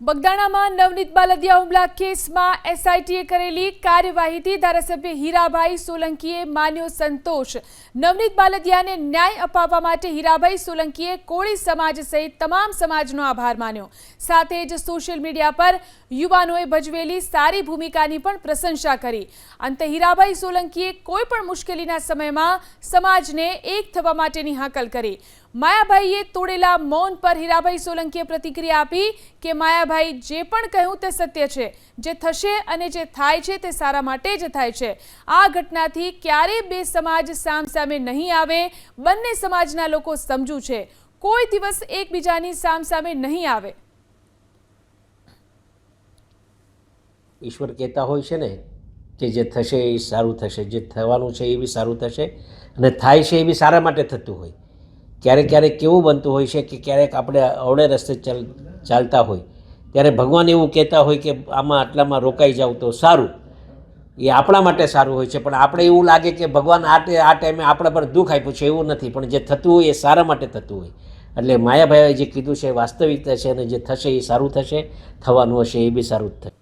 બગદાણામાં નવનીત બાલદિયા હુમલા કેસમાં એસઆઈટીએ કરેલી કાર્યવાહીથી ધારાસભ્ય હીરાભાઈ સોલંકીએ માન્યો સંતોષ. નવનીત બાલદિયાને ન્યાય અપાવવા માટે હીરાભાઈ સોલંકીએ કોળી સમાજ સહિત તમામ સમાજનો આભાર માન્યો. સાથે જ સોશિયલ મીડિયા પર યુવાનોએ ભજવેલી સારી ભૂમિકાની પણ પ્રશંસા કરી. અંતે હીરાભાઈ સોલંકીએ કોઈ પણ મુશ્કેલીના સમયમાં સમાજને એક થવા માટેની હાકલ કરી. માયાભાઈએ તોડેલા મૌન પર હીરાભાઈ સોલંકીએ પ્રતિક્રિયા આપી કે માયાભાઈ જે પણ કહ્યું તે સત્ય છે, જે થશે અને જે થાય છે તે સારા માટે જ થાય છે. આ ઘટનાથી ક્યારેય બે સમાજ સામસામે નહીં આવે, બંને સમાજના લોકો સમજુ છે. કોઈ દિવસ એકબીજાની સામસામે નહીં આવે. ઈશ્વર કહેતા હોય છે ને કે જે થશે એ સારું થશે, જે થવાનું છે એ બી સારું થશે અને થાય છે એ બી સારા માટે થતું હોય. ક્યારેક ક્યારેક કેવું બનતું હોય છે કે ક્યારેક આપણે અવળે રસ્તે ચાલ, ચાલતા હોય. ત્યારે ભગવાન એવું કહેતા હોય કે આમાં આટલામાં રોકાઈ જાવ તો સારું. એ આપણા માટે સારું હોય છે, પણ આપણે એવું લાગે કે ભગવાન આ આ ટાઈમે આપણા પર દુઃખ આપ્યું છે, એવું નથી. પણ જે થતું હોય એ સારા માટે થતું હોય. એટલે માયાભાઈએ જે કીધું છે એ વાસ્તવિકતા છે અને જે થશે એ સારું થશે, થવાનું હશે એ બી સારું જ થશે.